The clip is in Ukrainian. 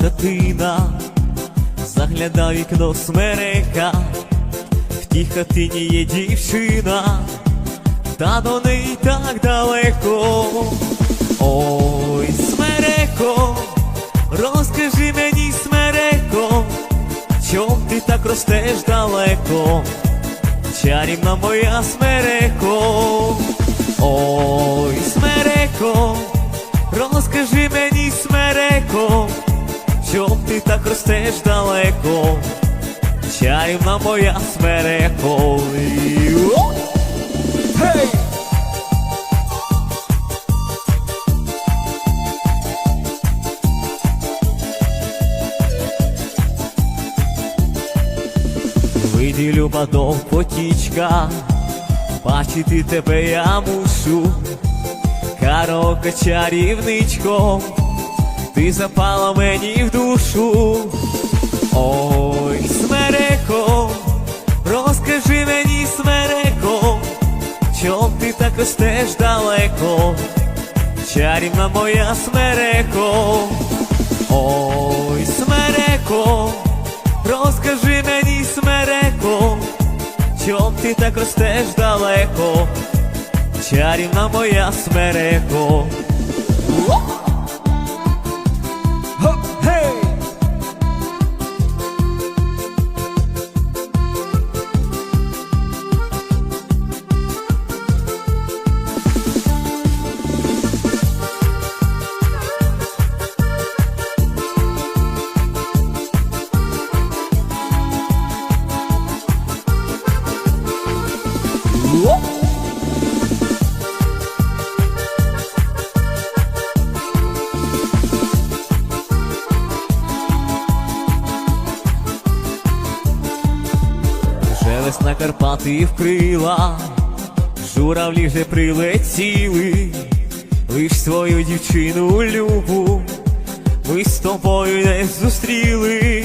хатина, загляда вікно смерека, в тій хатині є дівчина, та до неї так далеко. Ой, смереко, розкажи мені, смереко, чом ти так ростеш далеко? Чарівна моя смереко, чом ти так ростеш далеко? Чарівна моя смереко. І- о! Гей! Вийди, люба, до потічка, бачити тебе я мушу, карока чарівничко, ти запала мені в душу. Ой, смереко, розкажи мені, смереко, чом ти так ростеш далеко, чарівна моя смереко. Ой, смереко, розкажи мені, смереко, чом ти так ростеш далеко, чарівна моя смереко. Весна Карпати вкрила, журавлі вже прилетіли, лиш свою дівчину любу, ми з тобою не зустріли.